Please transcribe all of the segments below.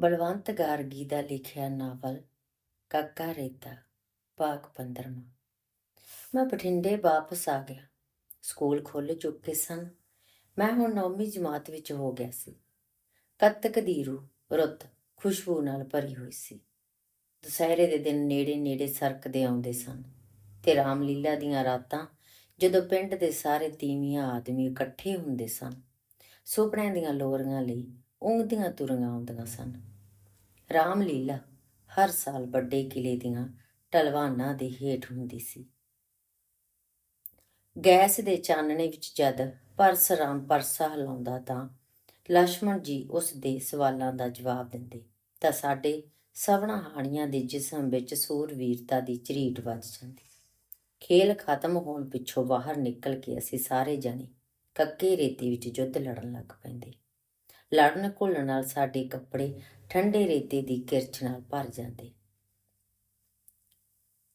ਬਲਵੰਤ ਗਾਰਗੀ ਦਾ ਲਿਖਿਆ ਨਾਵਲ ਕਾਕਾ ਰੇਤਾ, ਭਾਗ 15ਵਾਂ ਮੈਂ ਬਠਿੰਡੇ ਵਾਪਸ ਆ ਗਿਆ। ਸਕੂਲ ਖੁੱਲ ਚੁੱਕੇ ਸਨ। ਮੈਂ ਹੁਣ ਨੌਵੀਂ ਜਮਾਤ ਵਿੱਚ ਹੋ ਗਿਆ ਸੀ। ਕੱਤਕ ਦੀ ਰੂ ਰੁੱਤ ਖੁਸ਼ਬੂ ਨਾਲ ਭਰੀ ਹੋਈ ਸੀ। ਦੁਸਹਿਰੇ ਦੇ ਦਿਨ ਨੇੜੇ ਨੇੜੇ ਸਰਕਦੇ ਆਉਂਦੇ ਸਨ ਤੇ ਰਾਮਲੀਲਾ ਦੀਆਂ ਰਾਤਾਂ ਜਦੋਂ ਪਿੰਡ ਦੇ ਸਾਰੇ ਤੀਵੀਆਂ ਆਦਮੀ ਇਕੱਠੇ ਹੁੰਦੇ ਸਨ ਸੁਪਨਿਆਂ ਦੀਆਂ ਲੋਰੀਆਂ ਲਈ ਉਗਦੀਆਂ ਤੁਰੀਆਂ ਆਉਂਦੀਆਂ ਸਨ। ਰਾਮ ਲੀਲਾ ਹਰ ਸਾਲ ਵੱਡੇ ਕਿਲੇ ਦੀਆਂ ਟਲਵਾਨਾਂ ਦੇ ਹੇਠ ਹੁੰਦੀ ਸੀ। ਗੈਸ ਦੇ ਚਾਨਣੇ ਵਿੱਚ ਜਦ ਪਰਸ ਰਾਮ ਪਰਸਾ ਹਲਾਉਂਦਾ ਤਾਂ ਲక్ష్మణ ਜੀ ਉਸ ਦੇ ਸਵਾਲਾਂ ਦਾ ਜਵਾਬ ਦਿੰਦੇ, ਤਾਂ ਸਾਡੇ ਸਵਣਾ ਹਾਣੀਆਂ ਦੇ ਜਿਸਮ ਵਿੱਚ ਸੂਰਵੀਰਤਾ ਦੀ ਝਰੀਟ ਵੱਜ ਜਾਂਦੀ। ਖੇਲ ਖਤਮ ਹੋਣ ਪਿੱਛੋਂ ਬਾਹਰ ਨਿਕਲ ਕੇ ਅਸੀਂ ਸਾਰੇ ਜਾਣੇ ਕੱਕੇ ਰੇਤੀ ਵਿੱਚ ਜੁੱਧ ਲੜਨ ਲੱਗ ਪੈਂਦੇ। ਲੜਨ ਘੁਲਣ ਨਾਲ ਸਾਡੇ ਕੱਪੜੇ ਠੰਡੇ ਰੇਤੇ ਦੀ ਕਿਰਚ ਨਾਲ ਭਰ ਜਾਂਦੇ।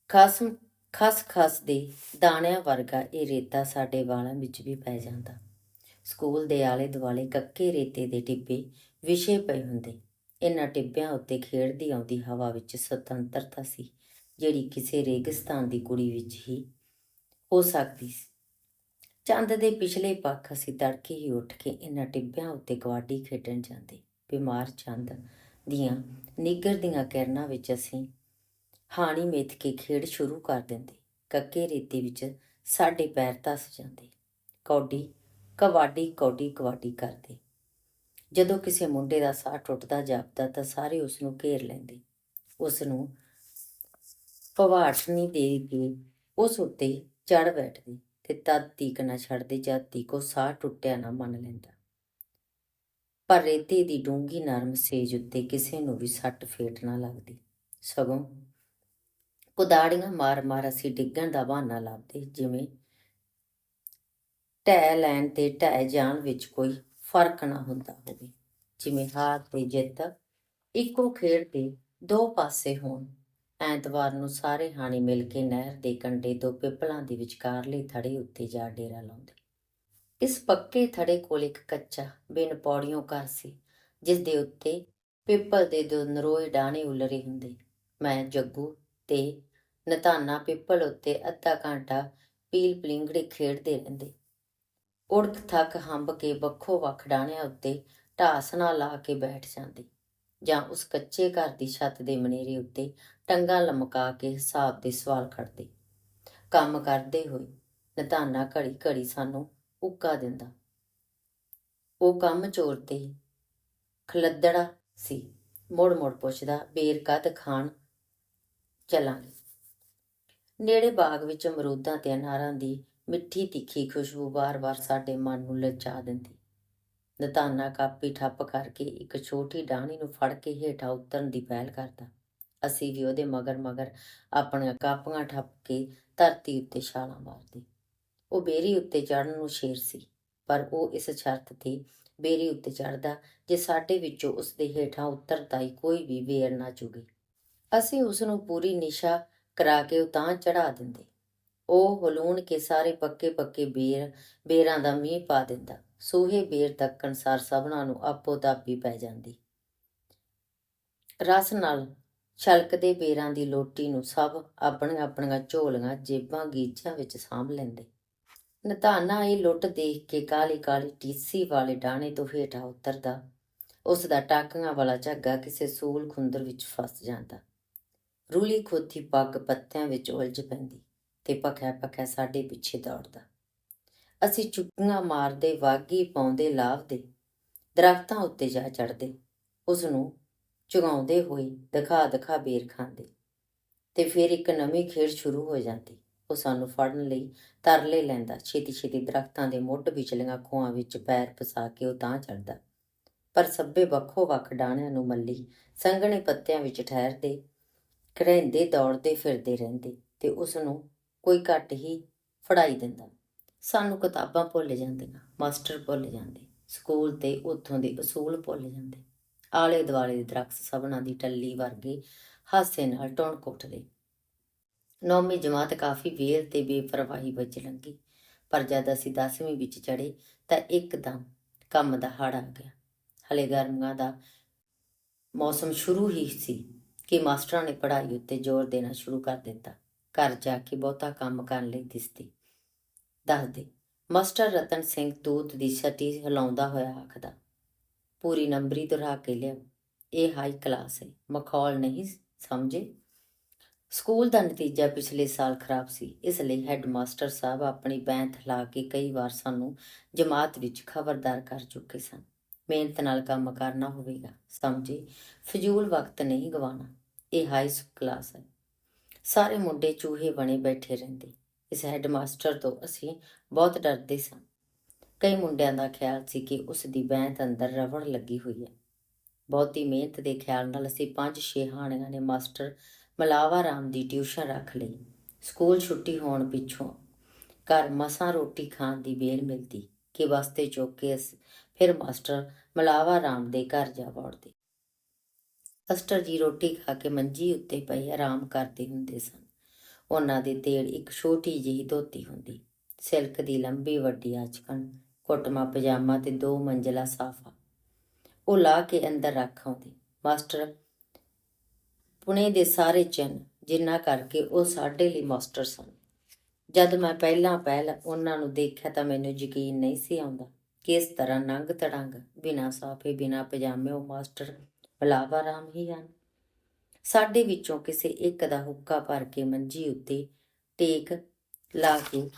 ਖਸਮ ਖਸ ਖਸ ਦੇ ਦਾਣਿਆਂ ਵਰਗਾ ਇਹ ਰੇਤਾ ਸਾਡੇ ਵਾਲਾਂ ਵਿੱਚ ਵੀ ਪੈ ਜਾਂਦਾ। ਸਕੂਲ ਦੇ ਆਲੇ ਦੁਆਲੇ ਕੱਕੇ ਰੇਤੇ ਦੇ ਟਿੱਬੇ ਵਿਛੇ ਪਏ ਹੁੰਦੇ। ਇਹਨਾਂ ਟਿੱਬਿਆਂ ਉੱਤੇ ਖੇਡਦੀ ਆਉਂਦੀ ਹਵਾ ਵਿੱਚ ਸੁਤੰਤਰਤਾ ਸੀ, ਜਿਹੜੀ ਕਿਸੇ ਰੇਗਿਸਤਾਨ ਦੀ ਕੁੜੀ ਵਿੱਚ ਹੀ ਹੋ ਸਕਦੀ ਸੀ। ਚੰਦ ਦੇ ਪਿਛਲੇ ਪੱਖ ਅਸੀਂ ਤੜਕੇ ਹੀ ਉੱਠ ਕੇ ਇਹਨਾਂ ਟਿੱਬਿਆਂ ਉੱਤੇ ਕਬੱਡੀ ਖੇਡਣ ਜਾਂਦੇ। ਬਿਮਾਰ ਚੰਦ ਦੀਆਂ ਨਿੱਗਰ ਦੀਆਂ ਕਿਰਨਾਂ ਵਿੱਚ ਅਸੀਂ ਹਾਣੀ ਮੇਥ ਕੇ ਖੇਡ ਸ਼ੁਰੂ ਕਰ ਦਿੰਦੇ। ਕੱਕੇ ਰੇਤੇ ਵਿੱਚ ਸਾਡੇ ਪੈਰ ਧਸ ਜਾਂਦੇ। ਕੌਡੀ, ਕਬੱਡੀ ਕੌਡੀ, ਕਬੱਡੀ ਕਰਦੇ। ਜਦੋਂ ਕਿਸੇ ਮੁੰਡੇ ਦਾ ਸਾਹ ਟੁੱਟਦਾ ਜਾਪਦਾ ਤਾਂ ਸਾਰੇ ਉਸ ਨੂੰ ਘੇਰ ਲੈਂਦੇ। ਉਸ ਨੂੰ ਪਵਾਟਨੀ ਦੇ ਕੇ ਉਸ ਉੱਤੇ ਚੜ ਬੈਠਦੇ। ਤੇ ਤਦ ਤੀਕ ਨਾ ਛੱਡਦੇ ਜਦ ਤੀਕ ਸਾਹ ਟੁੱਟਿਆ ਨਾ ਮੰਨ ਲੈਂਦਾ। ਪਰ ਰੇਤੇ ਦੀ ਡੂੰਗੀ ਨਰਮ ਸੇਜ ਉੱਤੇ ਕਿਸੇ ਨੂੰ ਵੀ ਸੱਟ ਫੇਟ ਨਾ ਲੱਗਦੀ। ਸਗੋਂ ਕੁਦਾੜੀਆਂ ਮਾਰ ਮਾਰ ਅਸੀਂ ਡਿੱਗਣ ਦਾ ਬਹਾਨਾ ਲੱਭਦੇ, ਜਿਵੇਂ ਟਹਿ ਲੈਣ ਤੇ ਟਹਿ ਜਾਣ ਵਿੱਚ ਕੋਈ ਫ਼ਰਕ ਨਾ ਹੁੰਦਾ ਹੋਵੇ। ਜਿਵੇਂ ਹਾਰ ਤੇ ਜਿੱਤ, ਇੱਕੋ ਖੇਡ ਦੇ ਦੋ ਪਾਸੇ ਹੋਣ। ਐਤਵਾਰ ਨੂੰ ਸਾਰੇ ਹਾਣੀ ਮਿਲ ਕੇ ਨਹਿਰ ਦੇ ਕੰਢੇ ਤੋਂ ਪਿੱਪਲਾਂ ਦੇ ਵਿਚਕਾਰਲੇ ਥੜੇ ਉੱਤੇ ਜਾ ਡੇਰਾ ਲਾਉਂਦੇ। ਇਸ ਪੱਕੇ ਥੜੇ ਕੋਲ ਇੱਕ ਕੱਚਾ, ਬਿਨ ਪੌੜੀਆਂ ਘਰ ਸੀ, ਜਿਸ ਦੇ ਉੱਤੇ ਪਿੱਪਲ ਦੇ ਦੋ ਨਰੋਏ ਡਾਣੇ ਉਲਰੇ ਹੁੰਦੇ। ਮੈਂ, ਜੱਗੂ ਤੇ ਨਤਾਨਾ ਪਿੱਪਲ ਉੱਤੇ ਅੱਧਾ ਘੰਟਾ ਪੀਲ ਪਲਿੰਗੜੇ ਖੇਡਦੇ ਰਹਿੰਦੇ। ਉੜਕ ਥੱਕ ਹੰਬ ਕੇ ਵੱਖੋ ਵੱਖ ਡਾਣਿਆਂ ਉੱਤੇ ਢਾਸਣਾ ਲਾ ਕੇ ਬੈਠ ਜਾਂਦੀ ਜਾਂ ਉਸ ਕੱਚੇ ਘਰ ਦੀ ਛੱਤ ਦੇ ਮਨੇਰੇ ਉੱਤੇ ਟੰਗਾ ਲਮਕਾ ਕੇ ਹਿਸਾਬ ਦੇ ਸਵਾਲ ਖੜਦੇ। ਕੰਮ ਕਰਦੇ ਹੋਏ ਨਤਾਨਾ ਘੜੀ ਘੜੀ ਸਾਨੂੰ ਉੱਕਾ ਦਿੰਦਾ। ਉਹ ਕੰਮ ਚੋਰ ਤੇ ਖਲੱਦੜਾ ਸੀ। ਮੋੜ ਮੋੜ ਪੁੱਛਦਾ, ਬੇਰ ਕਦ ਖਾਣ ਚਲਾਂਗੇ? ਨੇੜੇ ਬਾਗ ਵਿੱਚ ਅਮਰੂਦਾਂ ਤੇ ਅਨਾਰਾਂ ਦੀ ਮਿੱਠੀ ਤਿੱਖੀ ਖੁਸ਼ਬੂ ਵਾਰ-ਵਾਰ ਸਾਡੇ ਮਨ ਨੂੰ ਲਚਾ ਦਿੰਦੀ। ਨਤਾਨਾ ਕਾਪੀ ਠੱਪ ਕਰਕੇ ਇੱਕ ਛੋਟੀ ਡਾਹਣੀ ਨੂੰ ਫੜ ਕੇ ਹੇਠਾਂ ਉਤਰਨ ਦੀ ਪਹਿਲ ਕਰਦਾ। ਅਸੀਂ ਵੀ ਉਹਦੇ ਮਗਰ ਮਗਰ ਆਪਣੀਆਂ ਕਾਪੀਆਂ ਠੱਪ ਕੇ ਧਰਤੀ ਉੱਤੇ ਛਾਲਾਂ ਮਾਰਦੇ। ਉਹ ਬੇਰੀ ਉੱਤੇ ਚੜਨ ਨੂੰ ਸ਼ੇਰ ਸੀ, ਪਰ ਉਹ ਇਸ ਸ਼ਰਤ ਤੇ ਬੇਰੀ ਉੱਤੇ ਚੜਦਾ ਜੇ ਸਾਡੇ ਵਿੱਚੋਂ ਉਸ ਦੇ ਹੇਠਾਂ ਉਤਰਦਾ ਹੀ ਕੋਈ ਵੀ ਵੇਰ ਨਾ ਚੁਗੇ। ਅਸੀਂ ਉਸ ਨੂੰ ਪੂਰੀ ਨਿਸ਼ਾ ਕਰਾ ਕੇ ਉਤਾਂ ਚੜਾ ਦਿੰਦੇ। ਉਹ ਹਲੂਣ ਕੇ ਸਾਰੇ ਪੱਕੇ ਪੱਕੇ ਬੇਰ, ਬੇਰਾਂ ਦਾ ਮੀਂਹ ਪਾ ਦਿੰਦਾ। ਸੂਹੇ ਬੇਰ ਤੱਕਣ ਸਾਰ ਸਭਨਾਂ ਨੂੰ ਆਪੋ ਤਾਪੀ ਪੈ ਜਾਂਦੀ। ਰਸ ਨਾਲ ਛਲਕਦੇ ਬੇਰਾਂ ਦੀ ਲੋਟੀ ਨੂੰ ਸਭ ਆਪਣੀਆਂ ਆਪਣੀਆਂ ਝੋਲੀਆਂ ਜੇਬਾਂ ਗੀਚਾਂ ਵਿੱਚ ਸਾਂਭ ਲੈਂਦੇ। ਨਤਾਨਾ ਇਹ ਲੁੱਟ ਦੇਖ ਕੇ ਕਾਲੀ ਕਾਲੀ ਟੀਸੀ ਵਾਲੇ ਡਾਣੇ ਤੋਂ ਹੇਠਾਂ ਉਤਰਦਾ। ਉਸ ਦਾ ਟਾਕੀਆਂ ਵਾਲਾ ਝੱਗਾ ਕਿਸੇ ਸੂਲ ਖੁੰਦਰ ਵਿੱਚ ਫਸ ਜਾਂਦਾ। ਰੂਲੀ ਖੋਤੀ ਪੱਗ ਪੱਤਿਆਂ ਵਿੱਚ ਉਲਝ ਪੈਂਦੀ ਤੇ ਪਖਿਆ ਪਖਿਆ ਸਾਡੇ ਪਿੱਛੇ ਦੌੜਦਾ। ਅਸੀਂ ਚੁੱਕੀਆਂ ਮਾਰਦੇ, ਵਾਗੀ ਪਾਉਂਦੇ, ਲਾਵਦੇ, ਦਰਖਤਾਂ ਉੱਤੇ ਜਾ ਚੜਦੇ ਉਸ ਨੂੰ ਚੁਗਾਉਂਦੇ ਹੋਏ ਦਿਖਾ ਦਿਖਾ ਬੇਰ ਖਾਂਦੇ। ਤੇ ਫਿਰ ਇੱਕ ਨਵੀਂ ਖੇਡ ਸ਼ੁਰੂ ਹੋ ਜਾਂਦੀ। ਉਹ ਸਾਨੂੰ ਫੜਨ ਲਈ ਤਰਲੇ ਲੈਂਦਾ। ਛੇਤੀ ਛੇਤੀ ਦਰਖਤਾਂ ਦੇ ਮੁੱਢ ਵਿਚਲੀਆਂ ਖੋਆਂ ਵਿੱਚ ਪੈਰ ਫਸਾ ਕੇ ਉਹ ਤਾਂ ਚੜਦਾ ਪਰ ਸੱਬੇ ਵੱਖੋ ਵੱਖ ਡਾਣਿਆਂ ਨੂੰ ਮੱਲੀ ਸੰਘਣੇ ਪੱਤਿਆਂ ਵਿੱਚ ਠਹਿਰਦੇ, ਘਰੇਂਦੇ, ਦੌੜਦੇ ਫਿਰਦੇ ਰਹਿੰਦੇ ਤੇ ਉਸ ਨੂੰ ਕੋਈ ਘੱਟ ਹੀ ਫੜਾਈ ਦਿੰਦਾ। ਸਾਨੂੰ ਕਿਤਾਬਾਂ ਭੁੱਲ ਜਾਂਦੀਆਂ, ਮਾਸਟਰ ਭੁੱਲ ਜਾਂਦੇ, ਸਕੂਲ ਤੇ ਉੱਥੋਂ ਦੇ ਅਸੂਲ ਭੁੱਲ ਜਾਂਦੇ। ਆਲੇ ਦੁਆਲੇ ਦੇ ਦਰਖਤ ਸਭਨਾਂ ਦੀ ਟੱਲੀ ਵਰਗੇ ਹਾਸੇ ਨਾਲ ਟੌਣਕ ਉੱਠਦੇ ਨੌਵੀਂ ਜਮਾਤ ਕਾਫੀ ਵੇਲ ਤੇ ਬੇਪਰਵਾਹੀ ਵਿੱਚ ਲੰਘੀ, ਪਰ ਜਦ ਅਸੀਂ 10ਵੀਂ ਵਿੱਚ ਚੜੇ ਤਾਂ ਇੱਕਦਮ ਕੰਮ ਦਾ ਹੜ ਆ ਗਿਆ। ਹਲੇ ਗਰਮੀਆਂ ਦਾ ਮੌਸਮ ਸ਼ੁਰੂ ਹੀ ਸੀ ਕਿ ਮਾਸਟਰਾਂ ਨੇ ਪੜ੍ਹਾਈ ਉੱਤੇ ਜ਼ੋਰ ਦੇਣਾ ਸ਼ੁਰੂ ਕਰ ਦਿੱਤਾ। ਘਰ ਜਾ ਕੇ ਬਹੁਤਾ ਕੰਮ ਕਰਨ ਲਈ ਦਿਸਦੀ। ਦੱਸਦੇ, ਮਾਸਟਰ ਰਤਨ ਸਿੰਘ ਦੂਤ ਦੀ ਛਟੀ ਹਿਲਾਉਂਦਾ ਹੋਇਆ ਆਖਦਾ ਪੂਰੀ ਨੰਬਰੀ ਦੁਹਰਾ ਕੇ ਲਿਆਓ। ਇਹ ਹਾਈ ਕਲਾਸ ਹੈ ਮਖੌਲ ਨਹੀਂ ਸਮਝੇ? ਸਕੂਲ ਦਾ ਨਤੀਜਾ ਪਿਛਲੇ ਸਾਲ ਖਰਾਬ ਸੀ। ਇਸ ਲਈ ਹੈੱਡਮਾਸਟਰ ਸਾਹਿਬ ਆਪਣੀ ਬੈਂਥ ਲਾ ਕੇ ਕਈ ਵਾਰ ਸਾਨੂੰ ਜਮਾਤ ਵਿੱਚ ਖਬਰਦਾਰ ਕਰ ਚੁੱਕੇ ਸਨ। ਮਿਹਨਤ ਨਾਲ ਕੰਮ ਕਰਨਾ ਹੋਵੇਗਾ। ਸਮਝੇ? ਫਜ਼ੂਲ ਵਕਤ ਨਹੀਂ ਗਵਾਉਣਾ। ਇਹ ਹਾਈ ਕਲਾਸ ਹੈ ਸਾਰੇ ਮੁੰਡੇ ਚੂਹੇ ਬਣੇ ਬੈਠੇ ਰਹਿੰਦੇ। ਇਸ ਹੈੱਡਮਾਸਟਰ ਤੋਂ ਅਸੀਂ ਬਹੁਤ ਡਰਦੇ ਸਾਂ। ਕਈ ਮੁੰਡਿਆਂ ਦਾ ਖਿਆਲ ਸੀ ਕਿ ਉਸ ਦੀ ਬੈਂਤ ਅੰਦਰ ਰਵੜ ਲੱਗੀ ਹੋਈ ਹੈ। ਬਹੁਤੀ ਮਿਹਨਤ ਦੇ ਖਿਆਲ ਨਾਲ ਅਸੀਂ ਪੰਜ ਛੇ ਹਾਣੀਆਂ ਨੇ ਮਾਸਟਰ ਮਲਾਵਾ ਰਾਮ ਦੀ ਟਿਊਸ਼ਨ ਰੱਖ ਲਈ। ਸਕੂਲ ਛੁੱਟੀ ਹੋਣ ਪਿੱਛੋਂ ਘਰ ਮਸਾਂ ਰੋਟੀ ਖਾਣ ਦੀ ਬੇਲ ਮਿਲਦੀ ਕਿ ਵਾਸਤੇ ਚੁੱਕ ਕੇ ਅਸੀਂ ਫਿਰ ਮਾਸਟਰ ਮਲਾਵਾ ਰਾਮ ਦੇ ਘਰ ਜਾ ਵੜਦੇ। ਅਸਟਰ ਜੀ ਰੋਟੀ ਖਾ ਕੇ ਮੰਜੀ ਉੱਤੇ ਪਈ ਆਰਾਮ ਕਰਦੇ ਹੁੰਦੇ ਸਨ। ਉਹਨਾਂ ਦੇ ਤੇੜ ਇੱਕ ਛੋਟੀ ਜਿਹੀ ਧੋਤੀ ਹੁੰਦੀ। ਸਿਲਕ ਦੀ ਲੰਬੀ ਵੱਡੀ ਆਚਕਣ ਕੁੱਟਮਾ ਪਜਾਮਾ ਤੇ ਦੋ ਮੰਜ਼ਲਾ ਸਾਫਾ। ਉਹ ਲਾ ਕੇ ਅੰਦਰ ਰੱਖ ਆਉਂਦੇ। ਮਾਸਟਰ ਪੁਣੇ ਦੇ ਸਾਰੇ ਚਿੰਨ ਜਿੰਨਾ ਕਰਕੇ ਉਹ ਸਾਡੇ ਲਈ ਮਾਸਟਰ ਸਨ। ਜਦ ਮੈਂ ਪਹਿਲਾਂ ਪਹਿਲ ਉਹਨਾਂ ਨੂੰ ਦੇਖਿਆ ਤਾਂ ਮੈਨੂੰ ਯਕੀਨ ਨਹੀਂ ਸੀ ਆਉਂਦਾ ਕਿ ਇਸ ਤਰ੍ਹਾਂ ਨੰਗ ਤੜੰਗ, ਬਿਨਾ ਸਾਫੇ, ਬਿਨਾ ਪਜਾਮੇ ਉਹ ਮਾਸਟਰ ਬਲਾਵਾ ਰਾਮ ਹੀ ਹਨ। ਸਾਡੇ ਵਿੱਚੋਂ ਕਿਸੇ ਇੱਕ ਦਾ ਹੁੱਕਾ ਭਰ ਕੇ ਮੰਜੀ ਉੱਤੇ ਟੇਕ ਲਾ ਕੇ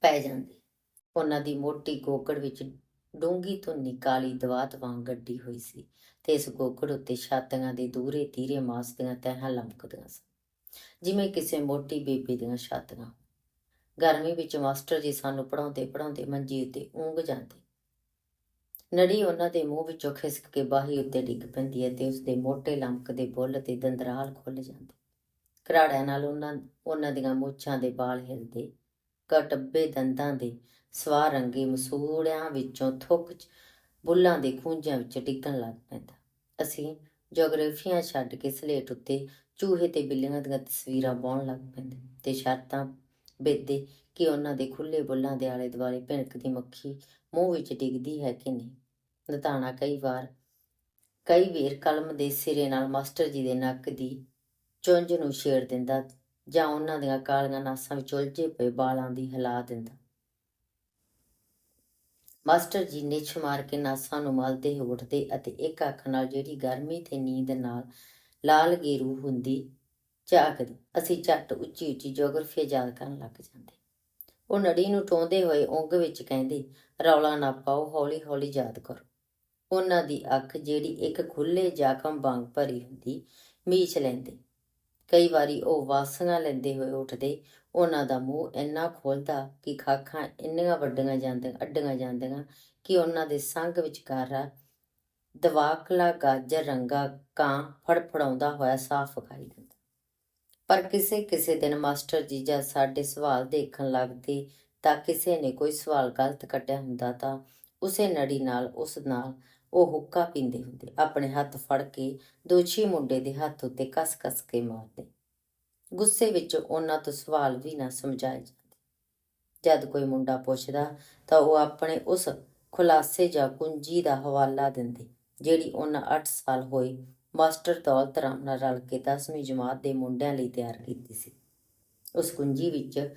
ਪੈ ਜਾਂਦੇ। ਉਹਨਾਂ ਦੀ ਮੋਟੀ ਗੋਕੜ ਵਿੱਚ ਡੂੰਗੀ ਧੁੰਨੀ ਕਾਲੀ ਦਵਾਤ ਵਾਂਗ ਗੱਡੀ ਹੋਈ ਸੀ ਤੇ ਇਸ ਗੋਕੜ ਉੱਤੇ ਛਾਤੀਆਂ ਦੇ ਦੂਰੇ ਤੀਰੇ ਮਾਸ ਦੀਆਂ ਤਹਾਂ ਲਮਕਦੀਆਂ ਸਨ, ਜਿਵੇਂ ਕਿਸੇ ਮੋਟੀ ਬੇਬੀ ਦੀਆਂ ਛਾਤੀਆਂ। ਗਰਮੀ ਵਿੱਚ ਮਾਸਟਰ ਜੀ ਸਾਨੂੰ ਪੜਾਉਂਦੇ ਪੜਾਉਂਦੇ ਮੰਜੀ ਉੱਤੇ ਉਂਗ ਜਾਂਦੇ। ਨੜੀ ਉਹਨਾਂ ਦੇ ਮੂੰਹ ਵਿੱਚੋਂ ਖਿਸਕ ਕੇ ਬਾਹੀ ਉੱਤੇ ਡਿੱਗ ਪੈਂਦੀ ਹੈ ਤੇ ਉਸ ਦੇ ਮੋٹے ਲੰਮਕ ਦੇ ਬੁੱਲ ਤੇ ਦੰਦਰਾਲ ਖੁੱਲ ਜਾਂਦੇ। ਘਰਾੜਿਆਂ ਨਾਲ ਉਹਨਾਂ ਉਹਨਾਂ ਦੀਆਂ ਮੁੱਛਾਂ ਦੇ ਵਾਲ ਹਿਲਦੇ ਕਟੱਬੇ ਦੰਦਾਂ ਦੇ ਸਵਾ ਰੰਗੇ ਮਸੂੜਿਆਂ ਵਿੱਚੋਂ ਥੁੱਕ ਬੁੱਲਾਂ ਦੇ ਖੂੰਜਾਂ ਵਿੱਚ ਡਿੱਗਣ ਲੱਗ ਪੈਂਦਾ। ਅਸੀਂ ਜੀਓਗ੍ਰਾਫੀਆਂ ਛੱਡ ਕੇ ਸਲੇਟ ਉੱਤੇ ਚੂਹੇ ਤੇ ਬਿੱਲੀਆਂ ਦੀਆਂ ਤਸਵੀਰਾਂ ਪਾਉਣ ਲੱਗ ਪੈਂਦੇ ਤੇ ਸ਼ਰਤਾਂ ਬੇਦੇ ਕਿ ਉਹਨਾਂ ਦੇ ਖੁੱਲੇ ਬੁੱਲਾਂ ਦੇ ਆਲੇ ਦੁਆਲੇ ਭਿਣਕਦੀ ਮੱਖੀ ਮੂੰਹ ਵਿੱਚ ਡਿੱਗਦੀ ਹੈ ਕਿ ਨਹੀਂ। ਨਤਾਣਾ ਕਈ ਵਾਰ, ਕਈ ਵੇਰ ਕਲਮ ਦੇ ਸਿਰੇ ਨਾਲ ਮਾਸਟਰ ਜੀ ਦੇ ਨੱਕ ਦੀ ਚੁੰਝ ਨੂੰ ਛੇੜ ਦਿੰਦਾ ਜਾਂ ਉਹਨਾਂ ਦੀਆਂ ਕਾਲੀਆਂ ਨਾਸਾਂ ਵਿੱਚ ਉਲਝੇ ਪਏ ਬਾਲਾਂ ਦੀ ਹਿਲਾ ਦਿੰਦਾ। ਮਾਸਟਰ ਜੀ ਨਿਛ ਮਾਰ ਕੇ ਨਾਸਾਂ ਨੂੰ ਮਲਦੇ ਉੱਠਦੇ ਅਤੇ ਇੱਕ ਅੱਖ ਨਾਲ ਜਿਹੜੀ ਗਰਮੀ ਤੇ ਨੀਂਦ ਨਾਲ ਲਾਲ ਗੇਰੂ ਹੁੰਦੀ ਝਾਕਦੀ। ਅਸੀਂ ਝੱਟ ਉੱਚੀ ਉੱਚੀ ਜੀਓਗ੍ਰਾਫੀ ਯਾਦ ਕਰਨ ਲੱਗ ਜਾਂਦੇ। ਉਹ ਨੜੀ ਨੂੰ ਟੋਂਦੇ ਹੋਏ ਉਂਗ ਵਿੱਚ ਕਹਿੰਦੇ, ਰੌਲਾ ਨਾ ਪਾਓ, ਹੌਲੀ ਹੌਲੀ ਯਾਦ ਕਰੋ। ਉਹਨਾਂ ਦੀ ਅੱਖ ਜਿਹੜੀ ਇੱਕ ਖੁੱਲੇ ਜਾਖਮ ਵਾਂਗ ਭਰੀ ਹੁੰਦੀ, ਮੀਚ ਲੈਂਦੇ। ਕਈ ਵਾਰੀ ਉਹ ਵਾਸੀਆਂ ਲੈਂਦੇ ਹੋਏ ਉੱਠਦੇ ਉਹਨਾਂ ਦਾ ਮੂੰਹ ਇੰਨਾ ਖੋਲਦਾ ਕਿ ਖਾਖਾਂ ਇੰਨੀਆਂ ਵੱਡੀਆਂ ਜਾਂਦੀਆਂ, ਅੱਡੀਆਂ ਜਾਂਦੀਆਂ ਕਿ ਉਹਨਾਂ ਦੇ ਸੰਗ ਵਿਚਕਾਰਾ ਦਵਾਕਲਾ ਗਾਜਰ ਰੰਗਾ ਕਾਂ ਫੜਫੜਾਉਂਦਾ ਹੋਇਆ ਸਾਫ਼ ਵਿਖਾਈ ਦਿੰਦਾ। ਪਰ ਕਿਸੇ ਕਿਸੇ ਦਿਨ ਮਾਸਟਰ ਜੀ ਜਦ ਸਾਡੇ ਸਵਾਲ ਦੇਖਣ ਲੱਗਦੇ ਤਾਂ ਕਿਸੇ ਨੇ ਕੋਈ ਸਵਾਲ ਗਲਤ ਕੱਢਿਆ ਹੁੰਦਾ ਤਾਂ ਉਸੇ ਨੜੀ ਨਾਲ, ਉਸ ਨਾਲ ਉਹ ਹੁੱਕਾ ਪੀਂਦੇ ਹੁੰਦੇ, ਆਪਣੇ ਹੱਥ ਫੜ ਕੇ ਦੋਛੀ ਮੁੰਡੇ ਦੇ ਹੱਥ ਉੱਤੇ ਕਸ-ਕਸ ਕੇ ਮਾਰਦੇ। ਗੁੱਸੇ ਵਿੱਚ ਉਹਨਾਂ ਤੋਂ ਸਵਾਲ ਵੀ ਨਾ ਸਮਝਾਏ ਜਾਂਦੇ। ਜਦ ਕੋਈ ਮੁੰਡਾ ਪੁੱਛਦਾ ਤਾਂ ਉਹ ਆਪਣੇ ਉਸ ਖੁਲਾਸੇ ਜਾਂ ਕੁੰਜੀ ਦਾ ਹਵਾਲਾ ਦਿੰਦੇ, ਜਿਹੜੀ ਉਹਨਾਂ 8 ਸਾਲ ਹੋਏ ਮਾਸਟਰ ਦੌਲਤ ਰਾਮ ਨਾਲ ਰਲ ਕੇ 10ਵੀਂ ਜਮਾਤ ਦੇ ਮੁੰਡਿਆਂ ਲਈ ਤਿਆਰ ਕੀਤੀ ਸੀ। ਉਸ ਕੁੰਜੀ ਵਿੱਚ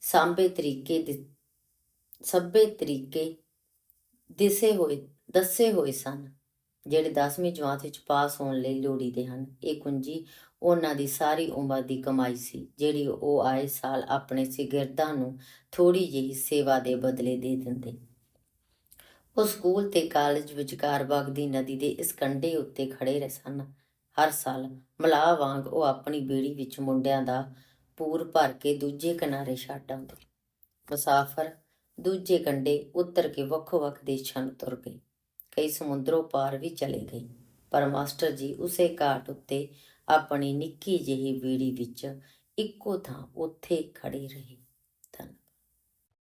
ਸਾਂਭੇ ਤਰੀਕੇ ਦੇ, ਸਭੇ ਤਰੀਕੇ ਦਿਸੇ ਹੋਏ, ਦੱਸੇ ਹੋਏ ਸਨ। ਜਿਹੜੇ 10ਵੀਂ ਜਮਾਤ ਵਿੱਚ ਪਾਸ ਹੋਣ ਲਈ ਲੋੜੀਦੇ ਹਨ। ਇਹ ਕੁੰਜੀ ਉਹਨਾਂ ਦੀ ਸਾਰੀ ਉਮਰ ਦੀ ਕਮਾਈ ਸੀ, ਜਿਹੜੀ ਉਹ ਆਏ ਸਾਲ ਆਪਣੇ ਸਿਗਰਦਾਂ ਨੂੰ ਥੋੜੀ ਜਿਹੀ ਸੇਵਾ ਦੇ ਬਦਲੇ ਦੇ ਦਿੰਦੇ। ਉਹ ਸਕੂਲ ਤੇ ਕਾਲਜ ਵਿਚਕਾਰ ਵਗਦੀ ਨਦੀ ਦੇ ਇਸ ਕੰਢੇ ਉੱਤੇ ਖੜੇ ਰਹੇ ਸਨ। ਹਰ ਸਾਲ ਮਲਾਹ ਵਾਂਗ ਉਹ ਆਪਣੀ ਬੇੜੀ ਵਿੱਚ ਮੁੰਡਿਆਂ ਦਾ ਪੂਰ ਭਰ ਕੇ ਦੂਜੇ ਕਿਨਾਰੇ ਛੱਡ ਆਉਂਦੇ। ਮੁਸਾਫਰ ਦੂਜੇ ਕੰਢੇ ਉਤਰ ਕੇ ਵੱਖੋ-ਵੱਖ ਦੇਸ਼ਾਂ ਨੂੰ ਤੁਰ ਗਏ ਕਈ ਸਮੁੰਦਰੋਂ ਪਾਰ ਵੀ ਚਲੇ ਗਏ ਪਰ ਮਾਸਟਰ ਜੀ ਉਸੇ ਘਾਟ ਉੱਤੇ ਆਪਣੀ ਨਿੱਕੀ ਜਿਹੀ ਬੀੜੀ ਵਿੱਚ ਇੱਕੋ ਥਾਂ ਉੱਥੇ ਖੜੇ ਰਹੇ।